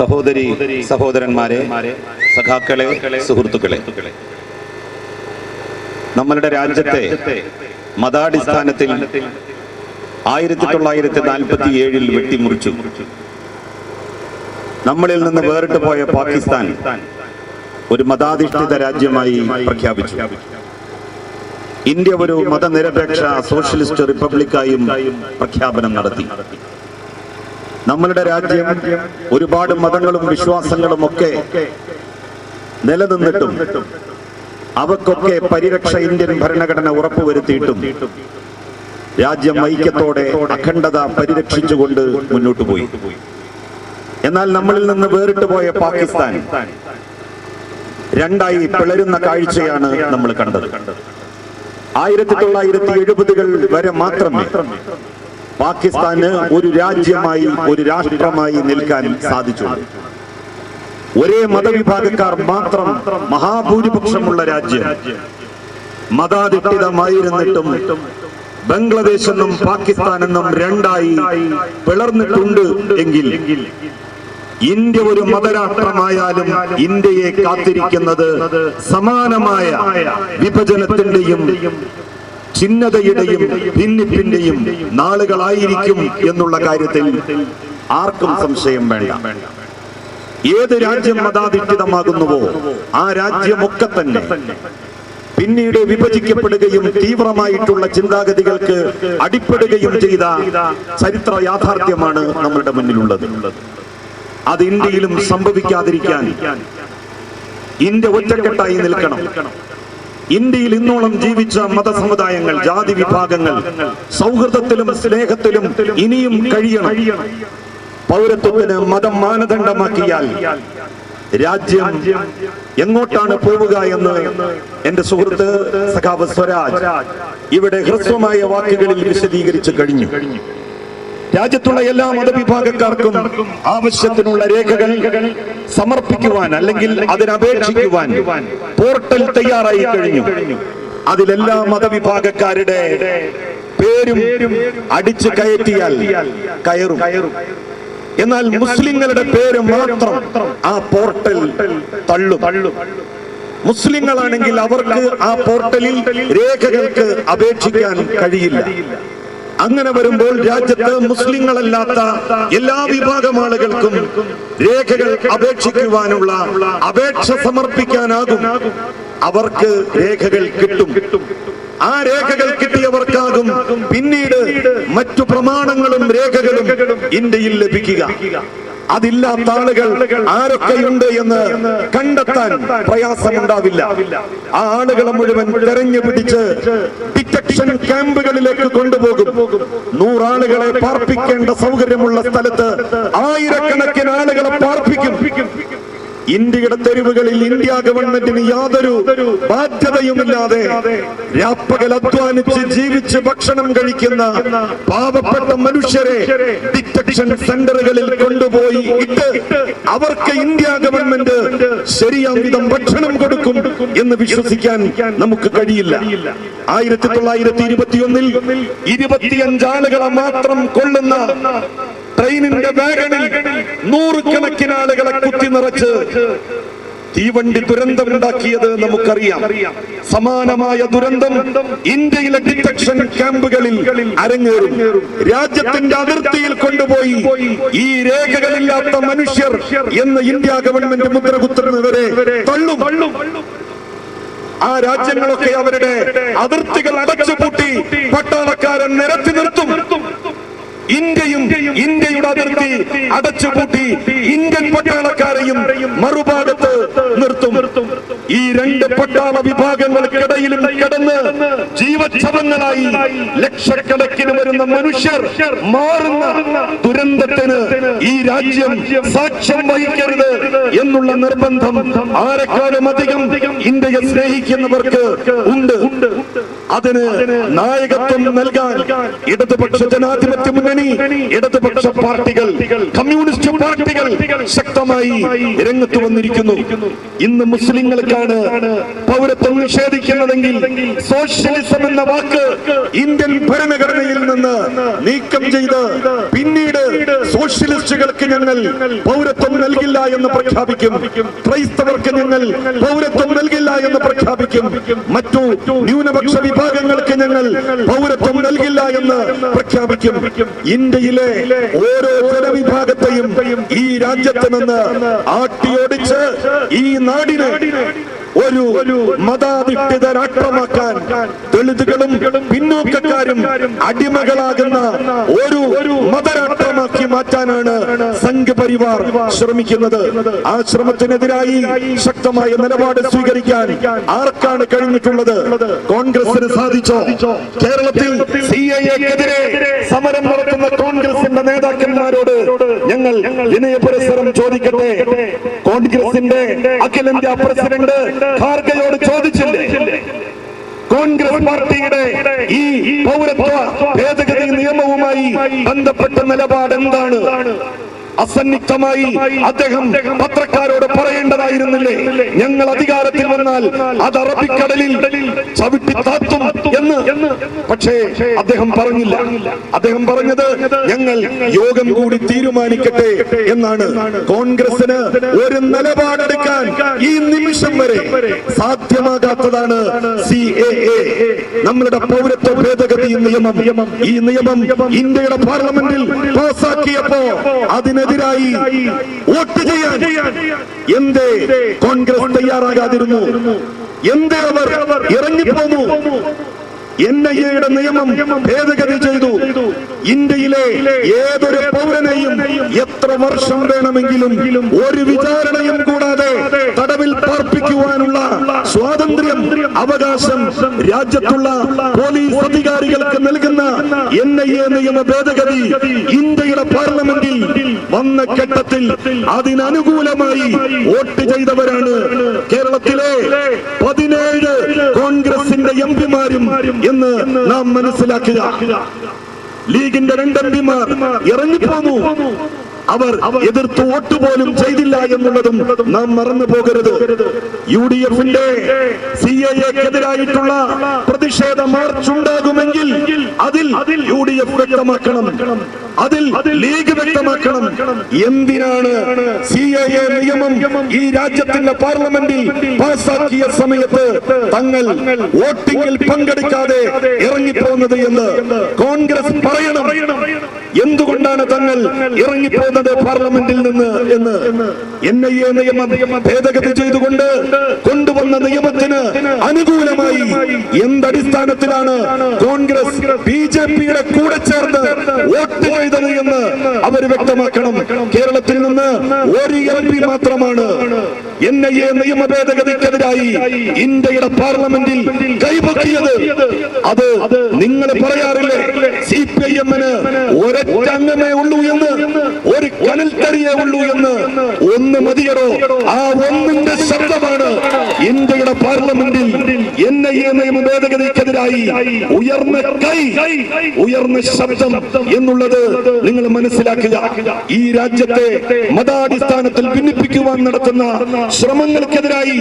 സഹോദരി സഹോദരന്മാരെ സഖാക്കളെ സുഹൃത്തുക്കളെ. നമ്മളുടെ രാജ്യത്തെ മതാടിസ്ഥാനത്തിൽ ആയിരത്തി തൊള്ളായിരത്തി നാൽപ്പത്തി ഏഴിൽ വെട്ടിമുറിച്ചു. നമ്മളിൽ നിന്ന് വേറിട്ട് പോയ പാകിസ്ഥാൻ ഒരു മതാധിഷ്ഠിത രാജ്യമായി പ്രഖ്യാപിച്ചു. ഇന്ത്യ ഒരു മതനിരപേക്ഷ സോഷ്യലിസ്റ്റ് റിപ്പബ്ലിക്കായും പ്രഖ്യാപനം നടത്തി. നമ്മളുടെ രാജ്യം ഒരുപാട് മതങ്ങളും വിശ്വാസങ്ങളും ഒക്കെ നിലനിന്നിട്ടും അവക്കൊക്കെ പരിരക്ഷ ഇന്ത്യൻ ഭരണഘടന ഉറപ്പുവരുത്തിയിട്ടും രാജ്യം ഐക്യത്തോടെ അഖണ്ഡത പരിരക്ഷിച്ചുകൊണ്ട് മുന്നോട്ട് പോയി. എന്നാൽ നമ്മളിൽ നിന്ന് വേറിട്ട് പോയ പാകിസ്ഥാൻ രണ്ടായി പിളരുന്ന കാഴ്ചയാണ് നമ്മൾ കണ്ടത്. ആയിരത്തി തൊള്ളായിരത്തി എഴുപതുകൾ വരെ മാത്രമേ പാകിസ്ഥാന് ഒരു രാജ്യമായി ഒരു രാഷ്ട്രമായി നിൽക്കാൻ സാധിച്ചു. ഒരേ മതവിഭാഗക്കാർ മാത്രം മഹാഭൂരിപക്ഷമുള്ള രാജ്യം. മതാധിഷ്ഠിതമായിരുന്നിട്ടും ബംഗ്ലാദേശ് എന്നും പാകിസ്ഥാൻ എന്നും രണ്ടായി പിളർന്നിട്ടുണ്ട് എങ്കിൽ ഇന്ത്യ ഒരു മതരാഷ്ട്രമായാലും ഇന്ത്യയെ കാത്തിരിക്കുന്നത് സമാനമായ വിഭജനത്തിന്റെയും ഛിന്നതയുടെയും ഭിന്നിപ്പിന്റെയും നാളുകളായിരിക്കും എന്നുള്ള കാര്യത്തിൽ ആർക്കും സംശയം വേണ്ട. ഏത് രാജ്യം മതാധിഷ്ഠിതമാകുന്നുവോ ആ രാജ്യമൊക്കെ തന്നെ പിന്നീട് വിഭജിക്കപ്പെടുകയും തീവ്രമായിട്ടുള്ള ചിന്താഗതികൾക്ക് അടിപ്പെടുകയും ചെയ്ത ചരിത്ര യാഥാർത്ഥ്യമാണ് നമ്മളുടെ മുന്നിലുള്ളത്. അത് ഇന്ത്യയിലും സംഭവിക്കാതിരിക്കാൻ ഇന്ത്യ ഒറ്റക്കെട്ടായി നിൽക്കണം. ഇന്ത്യയിൽ ഇന്നോളം ജീവിച്ച മതസമുദായങ്ങൾ ജാതി വിഭാഗങ്ങൾ സൗഹൃദത്തിലും സ്നേഹത്തിലും ഇനിയും കഴിയണം. പൗരത്വത്തിന് മതം മാനദണ്ഡമാക്കിയാൽ രാജ്യം എങ്ങോട്ടാണ് പോവുക എന്ന് എന്റെ സുഹൃത്ത് സഖാവ് സ്വരാജ് ഇവിടെ ഹ്രസ്വമായ വാക്കുകളിൽ വിശദീകരിച്ചു കഴിഞ്ഞു. രാജ്യത്തുള്ള എല്ലാ മതവിഭാഗക്കാർക്കും ആവശ്യത്തിനുള്ള രേഖകൾ സമർപ്പിക്കുവാൻ അല്ലെങ്കിൽ അതിനപേക്ഷിക്കുവാൻ പോർട്ടൽ തയ്യാറായി കഴിഞ്ഞു. അതിലെല്ലാ മതവിഭാഗക്കാരുടെ പേരും അടിച്ചു കയറ്റിയാൽ കയറും. എന്നാൽ മുസ്ലിങ്ങളുടെ പേര് മാത്രം ആ പോർട്ടൽ തള്ളും. മുസ്ലിങ്ങളാണെങ്കിൽ അവർക്ക് ആ പോർട്ടലിൽ രേഖകൾക്ക് അപേക്ഷിക്കാൻ കഴിയില്ല. അങ്ങനെ വരുമ്പോൾ രാജ്യത്ത് മുസ്ലിങ്ങളല്ലാത്ത എല്ലാ വിഭാഗം ആളുകൾക്കും രേഖകൾ അപേക്ഷിക്കുവാനുള്ള അപേക്ഷ സമർപ്പിക്കാനാകും. അവർക്ക് രേഖകൾ കിട്ടും. ആ രേഖകൾ കിട്ടിയവർക്കാകും പിന്നീട് മറ്റു പ്രമാണങ്ങളും രേഖകളും ഇന്ത്യയിൽ ലഭിക്കുക. അതില്ലാത്ത ആളുകൾ ആരൊക്കെയുണ്ട് എന്ന് കണ്ടെത്താൻ പ്രയാസമുണ്ടാവില്ല. ആ ആളുകളെ മുഴുവൻ തെരഞ്ഞു പിടിച്ച് ഡിറ്റക്ഷൻ ക്യാമ്പുകളിലേക്ക് കൊണ്ടുപോകും. നൂറാളുകളെ പാർപ്പിക്കേണ്ട സൗകര്യമുള്ള സ്ഥലത്ത് ആയിരക്കണക്കിന് ആളുകളെ പാർപ്പിക്കും. ഇന്ത്യയുടെ തെരുവുകളിൽ ഇന്ത്യ ഗവൺമെന്റിന് യാതൊരു ബാധ്യതയുമില്ലാതെ രാപ്പകൽ അധ്വാനിച്ച് ജീവിച്ച് ഭക്ഷണം കഴിക്കുന്ന പാവപ്പെട്ട മനുഷ്യരെ ഡിറ്റക്ഷൻ സെന്ററുകളിൽ കൊണ്ടുപോയി ഇട്ട് അവർക്ക് ഇന്ത്യ ഗവൺമെന്റ് ശരിയാം വിധം ഭക്ഷണം കൊടുക്കും എന്ന് വിശ്വസിക്കാൻ നമുക്ക് കഴിയില്ല. ആയിരത്തി തൊള്ളായിരത്തി ഇരുപത്തിയൊന്നിൽ ഇരുപത്തിയഞ്ചാളുകളെ മാത്രം കൊള്ളുന്ന ട്രെയിനിന്റെ വാഗണിൽ നൂറുകണക്കിന് ആളുകളെ കുത്തി നിറച്ച് തീവണ്ടി ദുരന്തമുണ്ടാക്കിയത് നമുക്കറിയാം. സമാനമായ ദുരന്തം ഇന്ത്യയിലെ ഡിറ്റക്ഷൻ ക്യാമ്പുകളിൽ അരങ്ങേറും. രാജ്യത്തിന്റെ അതിർത്തിയിൽ കൊണ്ടുപോയി ഈ രേഖകളില്ലാത്ത മനുഷ്യർ എന്ന് ഇന്ത്യ ഗവൺമെന്റ് മുദ്ര കുത്തുന്നവരെ തള്ളും. ആ രാജ്യങ്ങളൊക്കെ അവരുടെ അതിർത്തികൾ അടച്ചുപൂട്ടി പട്ടാളക്കാരൻ നിരത്തി നിർത്തും. ഇന്ത്യയും ഇന്ത്യയുടെ അതിർത്തി അടച്ചുപൂട്ടി ഇന്ത്യൻ പട്ടാളക്കാരെയും മറുഭാഗത്ത് നിർത്തും. ഈ രണ്ട് പട്ടാള വിഭാഗങ്ങൾക്കിടയിലും കിടന്ന് ജീവച്ഛവങ്ങളായി ലക്ഷക്കണക്കിന് വരുന്ന മനുഷ്യർ മാറുന്ന ദുരന്തത്തിന് ഈ രാജ്യം സാക്ഷ്യം വഹിക്കരുത് എന്നുള്ള നിർബന്ധം ആരെക്കാളും അധികം ഇന്ത്യയെ സ്നേഹിക്കുന്നവർക്ക് ഉണ്ട്. അതിന് നായകത്വം നൽകാൻ ഇടതുപക്ഷ ജനാധിപത്യ മുന്നണി ഇടതുപക്ഷ പാർട്ടികൾ കമ്മ്യൂണിസ്റ്റ് പാർട്ടികൾ ശക്തമായി രംഗത്ത് വന്നിരിക്കുന്നു. ഇന്ന് മുസ്ലിങ്ങൾക്കാണ് പൗരത്വം നിഷേധിക്കുന്നതെങ്കിൽ സോഷ്യലിസം എന്ന വാക്ക് ഇന്ത്യൻ ഭരണഘടനയിൽ നിന്ന് നീക്കം ചെയ്ത് പിന്നീട് സോഷ്യലിസ്റ്റുകൾക്ക് ഞങ്ങൾ പൗരത്വം നൽകില്ല എന്ന് പ്രഖ്യാപിക്കും. ക്രൈസ്തവർക്ക് ഞങ്ങൾ പൗരത്വം നൽകില്ല എന്ന് പ്രഖ്യാപിക്കും. മറ്റു ന്യൂനപക്ഷ വിഭാഗങ്ങൾക്ക് ഞങ്ങൾ പൗരത്വം നൽകില്ല എന്ന് പ്രഖ്യാപിക്കും. ഇന്ത്യയിലെ ഓരോ ജനവിഭാഗത്തെയും ഈ രാജ്യത്ത് നിന്ന് ആട്ടിയോടിച്ച് ഈ നാടിനെ ഒരു മതാധിഷ്ഠിത രാഷ്ട്രമാക്കാൻ ദളിതുകളും പിന്നോക്കക്കാരും അടിമകളാകുന്ന ഒരു മതരാഷ്ട്രമാക്കി മാറ്റാനാണ് സംഘപരിവാർ ശ്രമിക്കുന്നത്. ആ ശ്രമത്തിനെതിരായി ശക്തമായ നിലപാട് സ്വീകരിക്കാൻ ആർക്കാണ് കഴിഞ്ഞിട്ടുള്ളത്? കോൺഗ്രസിന് സാധിച്ചോ? കേരളത്തിൽ സി എക്കെതിരെ സമരം നടത്തുന്ന കോൺഗ്രസിന്റെ നേതാക്കന്മാരോട് ഞങ്ങൾ വിനയപുരസ്സരം ചോദിക്കട്ടെ? കോൺഗ്രസിന്റെ അഖിലേന്ത്യാ പ്രസിഡന്റ് ഖാർഗയോട് ചോദിച്ചില്ലേ? കോൺഗ്രസ് പാർട്ടിയുടെ ഈ പൗരത്വ ഭേദഗതി നിയമവുമായി ബന്ധപ്പെട്ട നിലപാട് എന്താണ് അസന്നിഗ്ധമായി അദ്ദേഹം പത്രക്കാരോട് പറയേണ്ടതായിരുന്നില്ലേ? ഞങ്ങൾ അധികാരത്തിൽ വന്നാൽ അത് അറബിക്കടലിൽ ചവിട്ടി താത്തും എന്ന് പക്ഷേ അദ്ദേഹം പറഞ്ഞില്ല. അദ്ദേഹം പറഞ്ഞത് ഞങ്ങൾ യോഗം കൂടി തീരുമാനിക്കട്ടെ എന്നാണ് കോൺഗ്രസിന് ഒരു നിലപാടെടുക്കാൻ ഈ നിമിഷം വരെ സാധ്യമാകാത്തതാണ് സി എ എ നമ്മളുടെ പൗരത്വ ഭേദഗതി നിയമം. ഈ നിയമം ഇന്ത്യയുടെ പാർലമെന്റിൽ പാസാക്കിയപ്പോ അതിനെതിരായി വോട്ട് ചെയ്യാൻ എന്തേ കോൺഗ്രസ് തയ്യാറാകാതിരുന്നു? എന്തേ അവർ ഇറങ്ങിപ്പോന്നു? എൻ ഐ എയുടെ നിയമം ഭേദഗതി ചെയ്തു? ഇന്ത്യയിലെ ഏതൊരു പൗരനെയും എത്ര വർഷം വേണമെങ്കിലും ഒരു വിചാരണയും കൂടാതെ തടവിൽ പാർപ്പിക്കുവാനുള്ള സ്വാതന്ത്ര്യം അവകാശം രാജ്യത്തുള്ള പോലീസ് അധികാരികൾക്ക് നൽകുന്ന എൻ ഐ എ നിയമ ഭേദഗതി ഇന്ത്യയുടെ പാർലമെന്റിൽ വന്ന ഘട്ടത്തിൽ അതിനനുകൂലമായി വോട്ട് ചെയ്തവരാണ് കേരളത്തിലെ പതിനേഴ് കോൺഗ്രസിന്റെ എം പിമാരും എന്ന് നാം മനസ്സിലാക്കുക. ലീഗിന്റെ രണ്ട് ഇറങ്ങിപ്പോന്നു. അവർ എതിർത്ത് വോട്ട് പോലും ചെയ്തില്ല എന്നുള്ളതും നാം മറന്നു പോകരുത്. യു ഡി എഫിന്റെ സി എതിരായിട്ടുള്ള പ്രതിഷേധ മാർച്ച് ഉണ്ടാകുമെങ്കിൽ അതിൽ യു ഡി എഫ് വ്യക്തമാക്കണം. അതിൽ ലീഗ് വ്യക്തമാക്കണം. എന്തിനാണ് സി എ നിയമം ഈ രാജ്യത്തിന്റെ പാർലമെന്റിൽ പാസാക്കിയ സമയത്ത് തങ്ങൾ വോട്ടിംഗിൽ പങ്കെടുക്കാതെ ഇറങ്ങിപ്പോകുന്നത് എന്ന് കോൺഗ്രസ് പറയണം. എന്തുകൊണ്ടാണ് തങ്ങൾ ഇറങ്ങിപ്പോകുന്നത് പാർലമെന്റിൽ നിന്ന് എന്ന് എൻ ഐ എ നിയമം ഭേദഗതി ചെയ്തുകൊണ്ട് കൊണ്ടുവന്ന നിയമത്തിന് അനുകൂലമായി എന്തടിസ്ഥാനത്തിലാണ് കോൺഗ്രസ് ബി ജെ പിയുടെ കൂടെ ചേർന്ന് വോട്ട് ചെയ്തത് എന്ന് അവർ വ്യക്തമാക്കണം. കേരളത്തിൽ നിന്ന് ഒരു എം പി മാത്രമാണ് എൻ ഐ എ നിയമ ഭേദഗതിക്കെതിരായി ഇന്ത്യയുടെ പാർലമെന്റിൽ കൈപൊക്കിയത് അത് നിങ്ങൾ പറയാറില്ലേ? സി പി ഐ എമ്മിന് ഒരൊറ്റ അംഗമേ ഉള്ളൂ എന്ന് ഒരു കനൽത്തരിയേ ഉള്ളൂ എന്ന് ഒന്ന് മതിയടോ. ആ ഒന്നിന്റെ ശബ്ദമാണ് ഇന്ത്യയുടെ പാർലമെന്റിൽ എൻ ഐ എ നിയമ ഭേദഗതിക്കെതിരായി ഉയർന്ന കൈ ഉയർന്ന ശബ്ദം എന്നുള്ളത് നിങ്ങൾ മനസ്സിലാക്കുക. ഈ രാജ്യത്തെ മതാടിസ്ഥാനത്തിൽ ഭിന്നിപ്പിക്കുവാൻ നടത്തുന്ന ശ്രമങ്ങൾക്കെതിരായി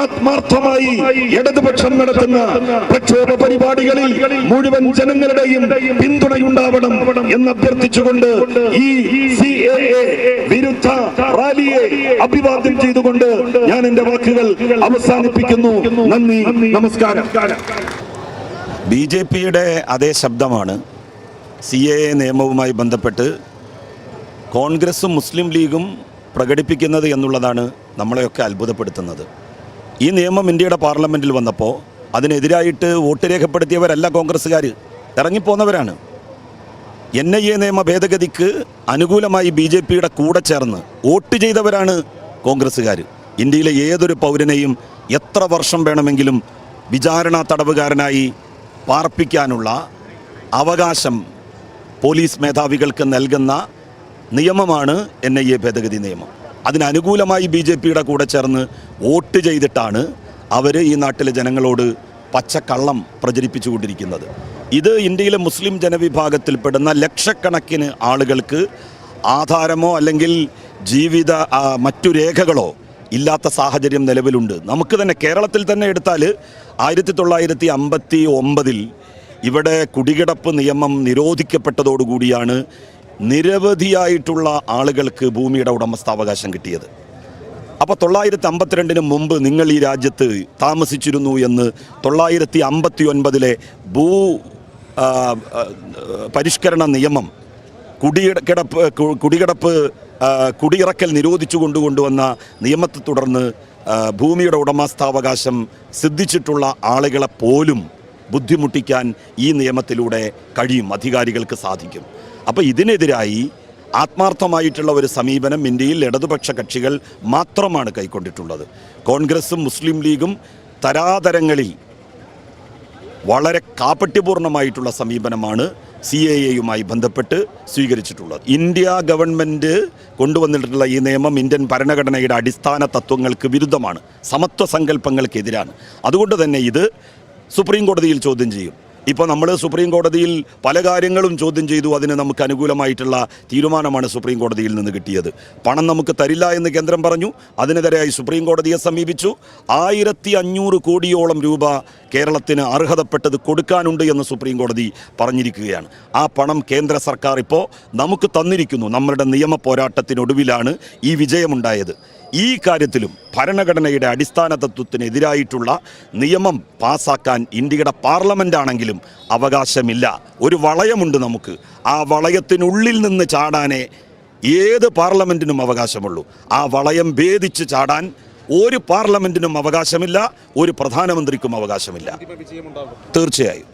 ആത്മാർത്ഥമായി ഇടതുപക്ഷം നടത്തുന്ന പ്രക്ഷോഭ പരിപാടികളിൽ മുഴുവൻ ജനങ്ങളുടെയും പിന്തുണയുണ്ടാവണം എന്ന് അഭ്യർത്ഥിച്ചുകൊണ്ട് ഈ സി വിരുദ്ധ റാലിയെ അഭിവാദ്യം ചെയ്തുകൊണ്ട് ഞാൻ എന്റെ വാക്കുകൾ അവസാനിപ്പിക്കുന്നു. നന്ദി നമസ്കാരം. ബി ജെ പിയുടെ അതേ ശബ്ദമാണ് സി എ എ നിയമവുമായി ബന്ധപ്പെട്ട് കോൺഗ്രസും മുസ്ലിം ലീഗും പ്രകടിപ്പിക്കുന്നത് എന്നുള്ളതാണ് നമ്മളെയൊക്കെ അത്ഭുതപ്പെടുത്തുന്നത്. ഈ നിയമം ഇന്ത്യയുടെ പാർലമെന്റിൽ വന്നപ്പോൾ അതിനെതിരായിട്ട് വോട്ട് രേഖപ്പെടുത്തിയവരല്ല കോൺഗ്രസ്സുകാർ ഇറങ്ങിപ്പോന്നവരാണ്. എൻ ഐ എ നിയമ ഭേദഗതിക്ക് അനുകൂലമായി ബി ജെ പിയുടെ കൂടെ ചേർന്ന് വോട്ട് ചെയ്തവരാണ് കോൺഗ്രസ്സുകാർ ഇന്ത്യയിലെ ഏതൊരു പൗരനെയും എത്ര വർഷം വേണമെങ്കിലും വിചാരണ തടവുകാരനായി പാർപ്പിക്കാനുള്ള അവകാശം പോലീസ് മേധാവികൾക്ക് നൽകുന്ന നിയമമാണ് എൻ ഐ എ ഭേദഗതി നിയമം. അതിനനുകൂലമായി ബി ജെ പിയുടെ കൂടെ ചേർന്ന് വോട്ട് ചെയ്തിട്ടാണ് അവർ ഈ നാട്ടിലെ ജനങ്ങളോട് പച്ചക്കള്ളം പ്രചരിപ്പിച്ചുകൊണ്ടിരിക്കുന്നത്. ഇത് ഇന്ത്യയിലെ മുസ്ലിം ജനവിഭാഗത്തിൽപ്പെടുന്ന ലക്ഷക്കണക്കിന് ആളുകൾക്ക് ആധാരമോ അല്ലെങ്കിൽ ജീവിത മറ്റു രേഖകളോ ഇല്ലാത്ത സാഹചര്യം നിലവിലുണ്ട്. നമുക്ക് തന്നെ കേരളത്തിൽ തന്നെ എടുത്താൽ ആയിരത്തി തൊള്ളായിരത്തി അമ്പത്തി ഒമ്പതിൽ ഇവിടെ കുടികിടപ്പ് നിയമം നിരോധിക്കപ്പെട്ടതോടുകൂടിയാണ് നിരവധിയായിട്ടുള്ള ആളുകൾക്ക് ഭൂമിയുടെ ഉടമസ്ഥാവകാശം കിട്ടിയത്. അപ്പോൾ തൊള്ളായിരത്തി അമ്പത്തിരണ്ടിന് മുമ്പ് നിങ്ങൾ ഈ രാജ്യത്ത് താമസിച്ചിരുന്നു എന്ന് തൊള്ളായിരത്തി അമ്പത്തി ഒൻപതിലെ ഭൂ പരിഷ്കരണ നിയമം കുടികിടപ്പ് കുടികിടപ്പ് കുടിയിറക്കൽ നിരോധിച്ചു കൊണ്ടുകൊണ്ടുവന്ന നിയമത്തെ തുടർന്ന് ഭൂമിയുടെ ഉടമസ്ഥാവകാശം സിദ്ധിച്ചിട്ടുള്ള ആളുകളെ പോലും ബുദ്ധിമുട്ടിക്കാൻ ഈ നിയമത്തിലൂടെ കഴിയും അധികാരികൾക്ക് സാധിക്കും. അപ്പോൾ ഇതിനെതിരായി ആത്മാർത്ഥമായിട്ടുള്ള ഒരു സമീപനം ഇന്ത്യയിൽ ഇടതുപക്ഷ കക്ഷികൾ മാത്രമാണ് കൈക്കൊണ്ടിട്ടുള്ളത്. കോൺഗ്രസും മുസ്ലിം ലീഗും തരാതരങ്ങളിൽ വളരെ കാപട്യപൂർണമായിട്ടുള്ള സമീപനമാണ് സി എ എയുമായി ബന്ധപ്പെട്ട് സ്വീകരിച്ചിട്ടുള്ളത്. ഇന്ത്യ ഗവൺമെന്റ് കൊണ്ടുവന്നിട്ടുള്ള ഈ നിയമം ഇന്ത്യൻ ഭരണഘടനയുടെ അടിസ്ഥാന തത്വങ്ങൾക്ക് വിരുദ്ധമാണ്. സമത്വ സങ്കല്പങ്ങൾക്കെതിരാണ് അതുകൊണ്ട് തന്നെ ഇത് സുപ്രീം കോടതിയിൽ ചോദ്യം ചെയ്യും. ഇപ്പോൾ നമ്മൾ സുപ്രീം കോടതിയിൽ പല കാര്യങ്ങളും ചോദ്യം ചെയ്തു. അതിന് നമുക്ക് അനുകൂലമായിട്ടുള്ള തീരുമാനമാണ് സുപ്രീം കോടതിയിൽ നിന്ന് കിട്ടിയത്. പണം നമുക്ക് തരില്ല എന്ന് കേന്ദ്രം പറഞ്ഞു. അതിനെതിരായി സുപ്രീം കോടതിയെ സമീപിച്ചു. ആയിരത്തി അഞ്ഞൂറ് കോടിയോളം രൂപ കേരളത്തിന് അർഹതപ്പെട്ടത് കൊടുക്കാനുണ്ട് എന്ന് സുപ്രീം കോടതി പറഞ്ഞിരിക്കുകയാണ്. ആ പണം കേന്ദ്ര സർക്കാർ ഇപ്പോൾ നമുക്ക് തന്നിരിക്കുന്നു. നമ്മളുടെ നിയമ പോരാട്ടത്തിനൊടുവിലാണ് ഈ വിജയമുണ്ടായത്. ഈ കാര്യത്തിലും ഭരണഘടനയുടെ അടിസ്ഥാന തത്വത്തിനെതിരായിട്ടുള്ള നിയമം പാസാക്കാൻ ഇന്ത്യയുടെ പാർലമെന്റ് ആണെങ്കിലും അവകാശമില്ല. ഒരു വളയമുണ്ട് നമുക്ക്. ആ വളയത്തിനുള്ളിൽ നിന്ന് ചാടാനേ ഏത് പാർലമെന്റിനും അവകാശമുള്ളൂ. ആ വളയം ഭേദിച്ച് ചാടാൻ ഒരു പാർലമെന്റിനും അവകാശമില്ല ഒരു പ്രധാനമന്ത്രിക്കും അവകാശമില്ല. തീർച്ചയായും.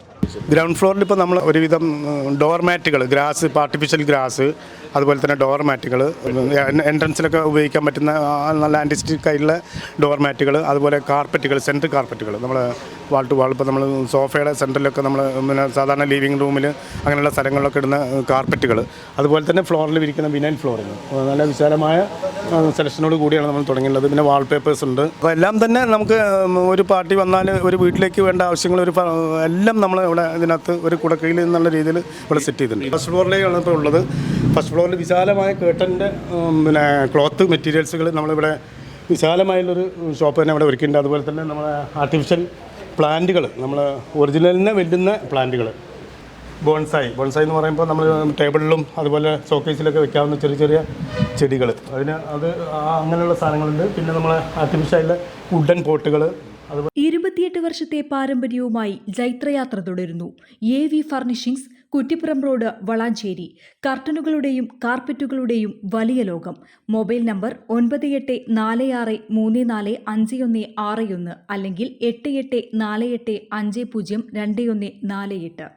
ഗ്രൗണ്ട് ഫ്ലോറിൽ ഇപ്പോൾ നമ്മൾ ഒരുവിധം ഡോർമാറ്റുകൾ ഗ്രാസ് ആർട്ടിഫിഷ്യൽ ഗ്രാസ് അതുപോലെ തന്നെ ഡോർമാറ്റുകൾ എൻട്രൻസിലൊക്കെ ഉപയോഗിക്കാൻ പറ്റുന്ന നല്ല ആന്റിസ്റ്റിക് ആയിട്ടുള്ള ഡോർമാറ്റുകൾ അതുപോലെ കാർപ്പറ്റുകൾ സെന്റർ കാർപ്പറ്റുകൾ. നമ്മൾ വാൾ ടു വാൾ ഇപ്പോൾ നമ്മൾ സോഫയുടെ സെന്ററിലൊക്കെ നമ്മൾ പിന്നെ സാധാരണ ലിവിങ് റൂമിൽ അങ്ങനെയുള്ള സ്ഥലങ്ങളിലൊക്കെ ഇടുന്ന കാർപ്പറ്റുകൾ. അതുപോലെ തന്നെ ഫ്ലോറിൽ വിരിക്കുന്ന വിനൈൽ ഫ്ലോറിങ് നല്ല വിശാലമായ സെലക്ഷനോട് കൂടിയാണ് നമ്മൾ തുടങ്ങിയിട്ടുള്ളത്. പിന്നെ വാൾപേപ്പേഴ്സ് ഉണ്ട്. അപ്പോൾ എല്ലാം തന്നെ നമുക്ക് ഒരു പാർട്ടി വന്നാൽ ഒരു വീട്ടിലേക്ക് വേണ്ട ആവശ്യങ്ങൾ ഒരു എല്ലാം നമ്മൾ ഇവിടെ ഇതിനകത്ത് ഒരു കുടക്കയിൽ എന്നുള്ള രീതിയിൽ ഇവിടെ സെറ്റ് ചെയ്തിട്ടുണ്ട്. ഫസ്റ്റ് ഫ്ലോറിലേക്കാണ് ഇപ്പോൾ ഉള്ളത്. ഫസ്റ്റ് ഫ്ലോറിൽ വിശാലമായ കേട്ടന്റെ പിന്നെ ക്ലോത്ത് മെറ്റീരിയൽസുകൾ നമ്മളിവിടെ വിശാലമായുള്ളൊരു ഷോപ്പ് തന്നെ ഇവിടെ ഒരുക്കിയിട്ടുണ്ട്. അതുപോലെ തന്നെ നമ്മളെ ആർട്ടിഫിഷ്യൽ പ്ലാന്റുകൾ നമ്മൾ ഒറിജിനലിനെ വെല്ലുന്ന പ്ലാന്റുകൾ ബോൺസായി ബോൺസായി എന്ന് പറയുമ്പോൾ നമ്മൾ ടേബിളിലും അതുപോലെ ഷോക്കേസിലൊക്കെ വെക്കാവുന്ന ചെറിയ ചെറിയ ചെടികൾ അതിന് അത് അങ്ങനെയുള്ള സാധനങ്ങളുണ്ട്. പിന്നെ നമ്മളെ ആർട്ടിഫിഷ്യൽ വുഡൻ പോട്ടുകൾ അതുപോലെ ഇരുപത്തിയെട്ട് വർഷത്തെ പാരമ്പര്യവുമായി ജൈത്രയാത്ര തുടരുന്നു. A V furnishings Kuttippuram road Valanchery. കർട്ടനുകളുടെയും കാർപ്പറ്റുകളുടെയും വലിയ ലോകം. മൊബൈൽ നമ്പർ ഒൻപത് എട്ട് നാല് ആറ് മൂന്ന് നാല് അഞ്ച് ഒന്ന് ആറ് ഒന്ന് അല്ലെങ്കിൽ എട്ട് എട്ട് നാല് എട്ട് അഞ്ച് പൂജ്യം രണ്ട് ഒന്ന് നാല് എട്ട്.